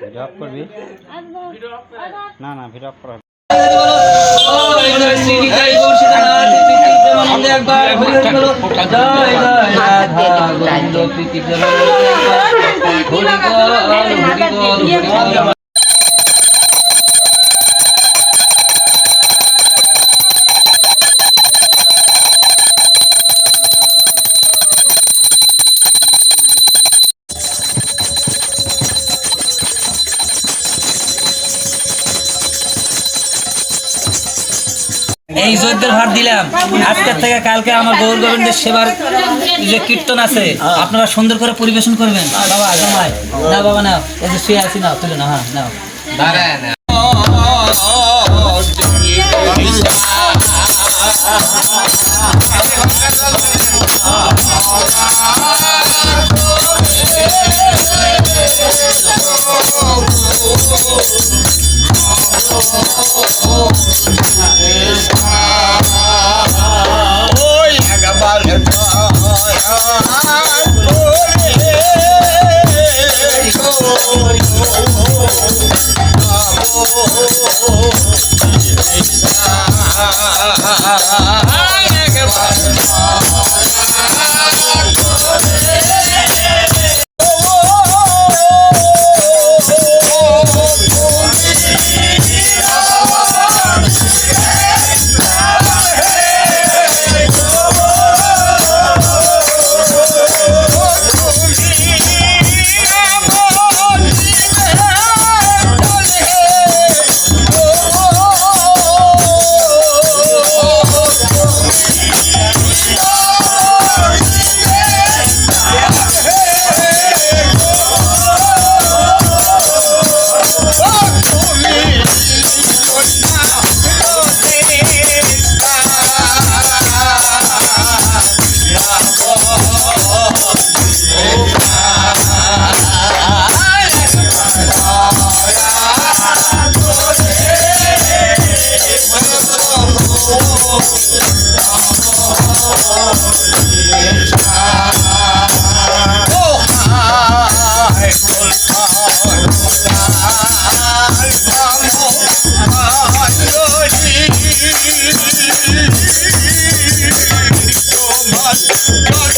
Video of করবি? না না ভিডিও অফ করা। ইজ্জতের ভার দিলাম। আজকের থেকে কালকে আমার গৌর গোবিন্দের সেবার যে কীর্তন আছে হ্যাঁ। আপনারা সুন্দর করে পরিবেশন করবেন। বাবা জমায় না বাবা না। এই যে শুয়ে আছি না তুলে না হ্যাঁ Oh, Come on,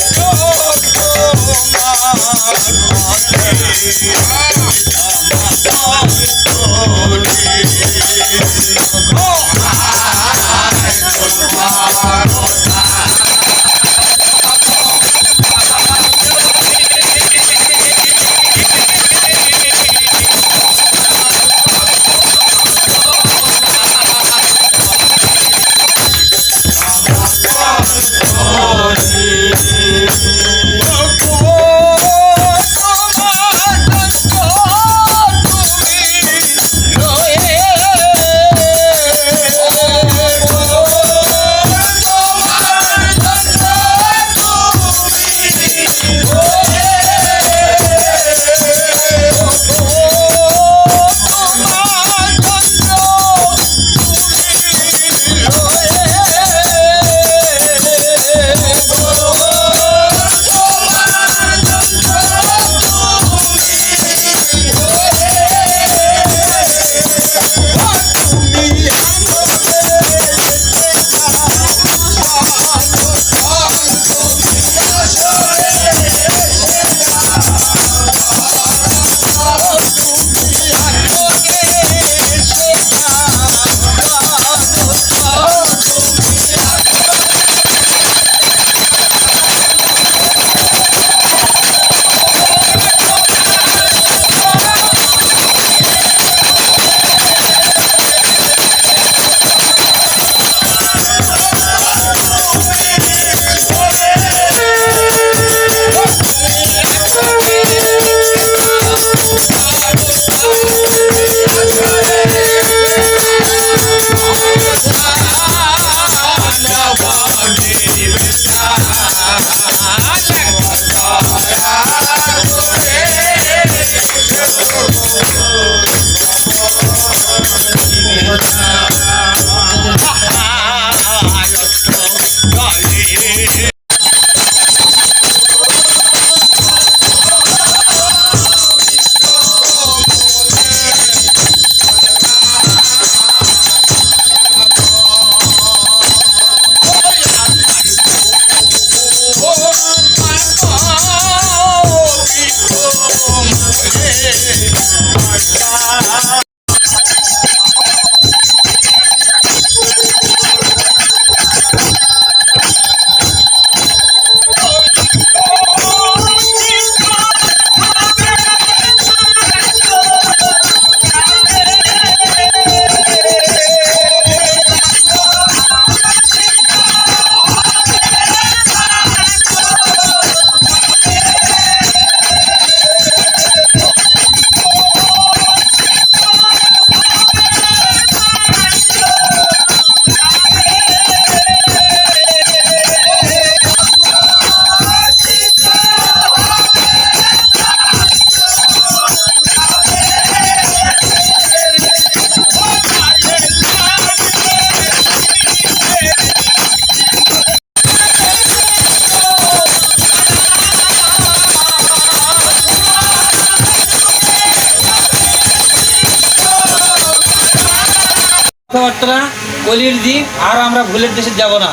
কথাবার্তা কলির দ্বীপ, আর আমরা ভুলের দেশে যাব না।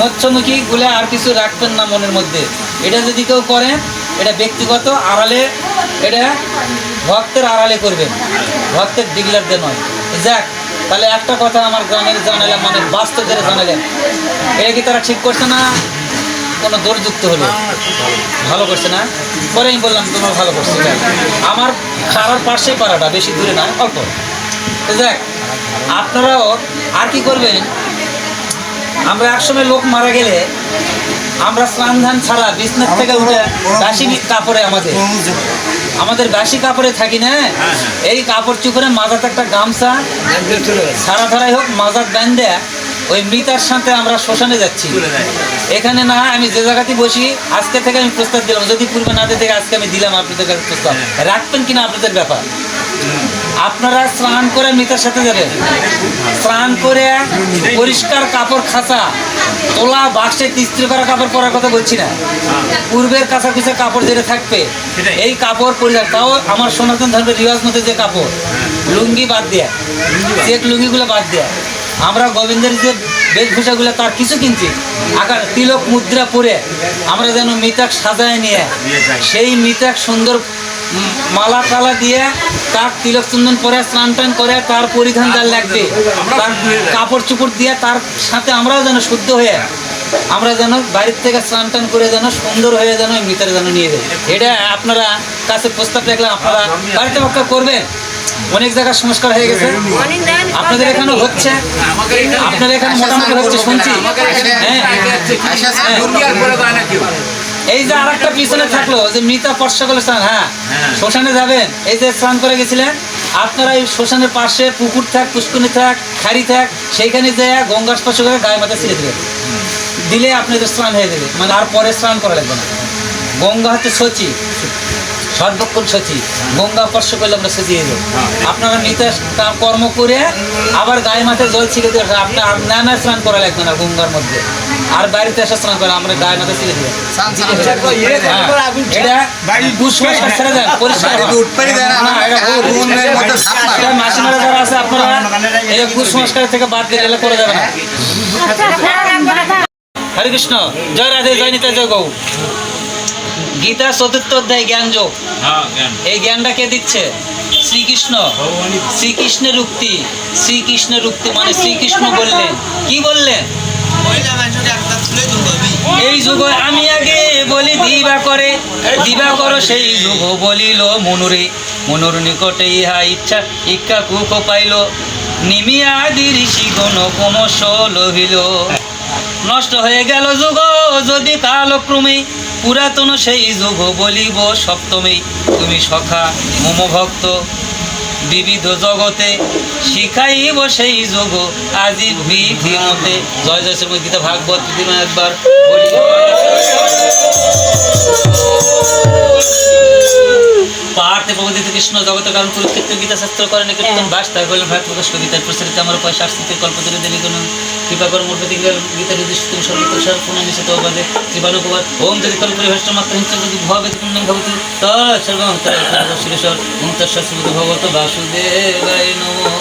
মৎস্যমুখী গুলে আর কিছু রাখবেন না মনের মধ্যে। এটা যদি কেউ করেন, এটা ব্যক্তিগত আড়ালে, এটা ভক্তের আড়ালে করবেন। ভক্তের ডিগলারদের নয়। যাক, তাহলে একটা কথা আমার গ্রামের জানালাম মানে বাস্তবের জানালেন এটা কি তারা ঠিক করছে না? কোনো দৌড়যুক্ত হলো? ভালো করছে না? পরে আমি বললাম, তোমার ভালো করছে। আমার পাড়ার পাশেই পাড়াটা, বেশি দূরে না, অল্প। যাক আপনারাও আর কি করবেন? আমরা একসময় লোক মারা গেলে আমরা স্নান ধান ছাড়া বিছনার থেকে উঠে বাসি কাপড়ে আমাদের। আমাদের বাসি কাপড়ে থাকি না? এই কাপড় চুপড়ে মাজাতে একটা গামছা সারা ধারাই হোক মাজাত বান্ধে ওই মৃতার সাথে আমরা শ্মশানে যাচ্ছি। এখানে না আমি যে জায়গাতে বসি আজকে থেকে আমি প্রস্তাব দিলাম। যদি পূর্বে না দিতে আজকে আমি দিলাম আপনাদের কাছে প্রস্তাব। রাখবেন কিনা আপনাদের ব্যাপার? আপনারা স্নান করে মৃতের সাথে যাবেন স্নান করে পরিষ্কার কাপড় খাঁচা তোলা বাক্সে ইস্ত্রি করা কাপড় পরার কথা বলছি না। পূর্বের কাছা কুচে কাপড় যেটা থাকবে এই কাপড় পরিধান। তাও আমার সনাতন ধর্মের রিওয়াজ মতো যে কাপড় লুঙ্গি বাদ দেয়া চেক লুঙ্গিগুলো বাদ দেয়া। আমরা গোবিন্দের যে বেশভূষাগুলো তার কিছু কিনছি। আকার তিলক মুদ্রা পরে আমরা যেন মিতাক সাজায় নিয়ে সেই মিতাক সুন্দর মালা টালা দিয়ে তার তিলক চন্দন পরে স্নান টান করে তার পরিধান যার লাগবে তার কাপড় চুপড় দিয়ে তার সাথে আমরাও যেন শুদ্ধ হয়ে আমরা যেন বাড়ির থেকে স্নান টান করে যেন সুন্দর হয়ে যেন ওই মিতার যেন নিয়ে যাই এটা আপনারা কাছে প্রস্তাব রাখলাম আপনারা বাড়িতে পক্ষ করবেন অনেক জায়গায় সংস্কার হয়ে গেছে আপনাদের এখানে হচ্ছে আপনাদের এখানে মোটামুটি হচ্ছে শুনছি হ্যাঁ এই যে আর একটা পিছনে থাকল যে মৃতা স্পর্শ করলে স্নান হ্যাঁ? শ্মশানে যাবেন এই যে স্নান করে গেছিলেন আপনারা এই শ্মশানের পাশে পুকুর থাক পুষ্কুনি থাক খাড়ি থাক সেইখানে যে গঙ্গা স্পর্শ করে গায়ে মাথা ছিঁড়ে দেবেন দিলে আপনাদের স্নান হয়ে যাবে মানে আর পরে স্নান করা লাগবে না। গঙ্গা হচ্ছে সচি সর্বক্ষণ সচি। গঙ্গা স্পর্শ করলে আমরা সচি হয়ে যাব। আপনারা নিতে কর্ম করে আবার গায়ে মাথায় জল ছিঁড়ে দেবেন আপনার না না স্নান করা লাগবে না গঙ্গার মধ্যে। আর বাড়িতে এসে স্নান করে আমরা গায়ে মাথা ছিঁড়ে হ্যাঁ, এটা কুসংস্কার ছেড়ে দেন পরিষ্কার। যারা আছে আপনারা এটা কুসংস্কার থেকে বাদ দিয়ে করে যাবে না। হরে কৃষ্ণ জয় রাধে জয় নিতা জয় গৌ গীতা চতুর্থ অধ্যায় জ্ঞান যোগ। এই জ্ঞানটা কে দিচ্ছে? শ্রীকৃষ্ণ। শ্রীকৃষ্ণের উক্তি। শ্রীকৃষ্ণের উক্তি মানে শ্রীকৃষ্ণ বললেন। কি বললেন? এই যুগ আমি আগে বলি দিবা করে। দিবা করো সেই যুগ বলিল মনুরে। মনুর নিকটে ইহা ইচ্ছা ইচ্ছা কুক পাইল। নিমিয়া আদি ঋষি গণ ক্রমশ লহিল। নষ্ট হয়ে গেল যুগ যদি কালক্রমে পুরাতন সেই যুগ বলিব সপ্তমী। তুমি সখা মোমভক্ত বিবিধ জগতে শিখাইব সেই যোগ, আজি বিধি মতে। জয় জয় শ্রী গীতা ভাগবত একবার বলি। পার্থে কৃষ্ণ জগতের কারণ কুরুক্ষেত্র গীতা শাস্ত্র করেন কীর্তন বাস তাই বললেন ভাই প্রকাশ কবিতার প্রসারিত আমার পয়সা আসতে কল্পতরু দেবী কোন কৃপা কর মূর্তি গীতা যদি তুমি সর্বত পুনঃ নিষেধ ওম যদি কল্পরি ভষ্ট মাত্র হিংসা যদি পুণ্যং ভবতু। ভগবত বাসুদেবায় নমঃ।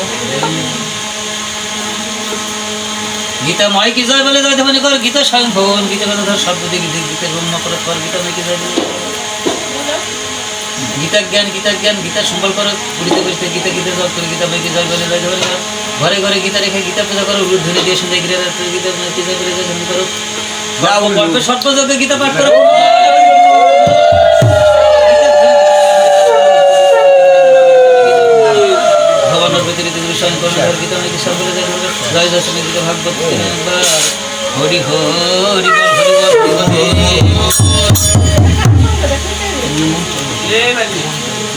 গীতা ময় কি জয় বলে জয় ধ্বনি কর গীতা স্বয়ং ভগবান। গীতা কথা ধর সর্বদিক দিক গীতা ব্রহ্ম কর কর গীতা ময় কি জয় বলে। গীতা জ্ঞান গীতা জ্ঞান গীতা সম্বল করো পুরিতে পুরিতে গীতা গীতা জপ করে গীতা বইকে জয় বলে জয় বলে করো ঘরে ঘরে গীতা রেখে গীতা পূজা করো রুদ ধরে দিয়ে শুনে গীতা গীতা ময়কে জয় বলে জয় করো গল্পে সর্বযোগে গীতা পাঠ করো। ভগবানের করো গীতা জয় গীতা ভাগবত হরি হরি হরি হরি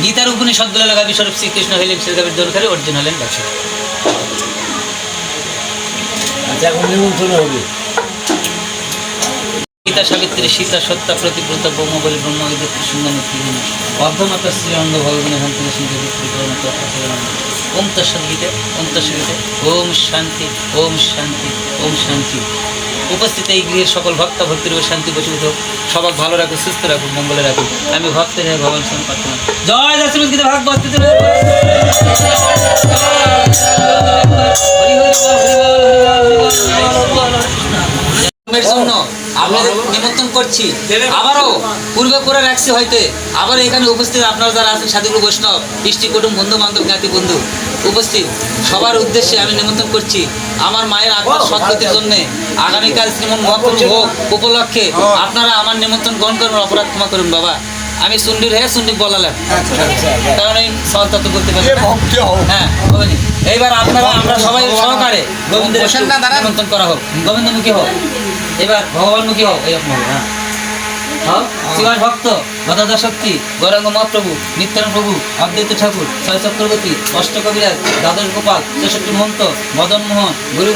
গীতার উপনিষদগুলো লাগা বিশ্বরূপ শ্রীকৃষ্ণ হইলেন শ্রীকাবের দরকারে অর্জুন হলেন বাসু গীতা সাবিত্রী সীতা সত্তা প্রতিব্রত ব্রহ্ম বলে ব্রহ্ম মুক্তিহীন অর্ধমাতা শ্রী অঙ্গ ভগবানের হান থেকে শুনতে ওম ওম ওম শান্তি ওম শান্তি ওম শান্তি। উপস্থিত এই গৃহের সকল ভক্ত ভক্তির ও শান্তি বসীভূত সবাক ভালো রাখুক সুস্থ রাখুক মঙ্গলে রাখুক আমি ভক্তের হয়ে ভগবান স্মরণ প্রার্থনা জয় দাসী গীতা এখানে উপস্থিত আপনারা যারা আছেন, সাধুগুরু বৈষ্ণব ইষ্টি কুটুম বন্ধু বান্ধব জ্ঞাতি বন্ধু। উপস্থিত। সবার উদ্দেশ্যে আমি নিমন্ত্রণ করছি আমার মায়ের আত্মার সদ্গতির জন্য। আগামীকাল শ্রীমন মহাপ্রভু হোক উপলক্ষে আপনারা আমার নিমন্ত্রণ গ্রহণ করুন অপরাধ ক্ষমা করুন বাবা। আমি সুন্ডির হ্যাঁ সুন্ডি বলালাম। কারণ এই সলটা করতে পারি হ্যাঁ এইবার আপনারা আমরা সবাই সহকারে গোবিন্দের একটু নিমন্ত্রণ করা হোক। গোবিন্দমুখী হোক। এবার ভগবানমুখী হোক এরকম হবে হ্যাঁ। শিবার ভক্ত, গদাধর শক্তি, গৌরাঙ্গ মহাপ্রভু, নিত্যানন্দ প্রভু অদ্বৈত ঠাকুর ছয় চক্রবর্তী অষ্টকবিরাজ দ্বাদশ গোপাল চৌষট্টি মহন্ত মদন মোহন, গুরু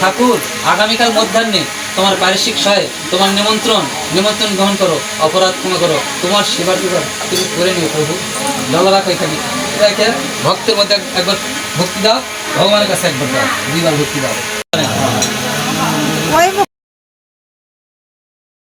ঠাকুর, আগামীকাল মধ্যাহ্নে তোমার পারিশ্রিক সহায়, তোমার নিমন্ত্রণ নিমন্ত্রণ গ্রহণ করো, অপরাধ ক্ষমা করো, তোমার সেবার বিভাগ তুমি করে নিও প্রভু। জল রাখো এখানে। এটাকে ভক্তের মধ্যে একবার ভক্তি দাও, ভগবানের কাছে একবার দাও, দুইবার ভক্তি দাও।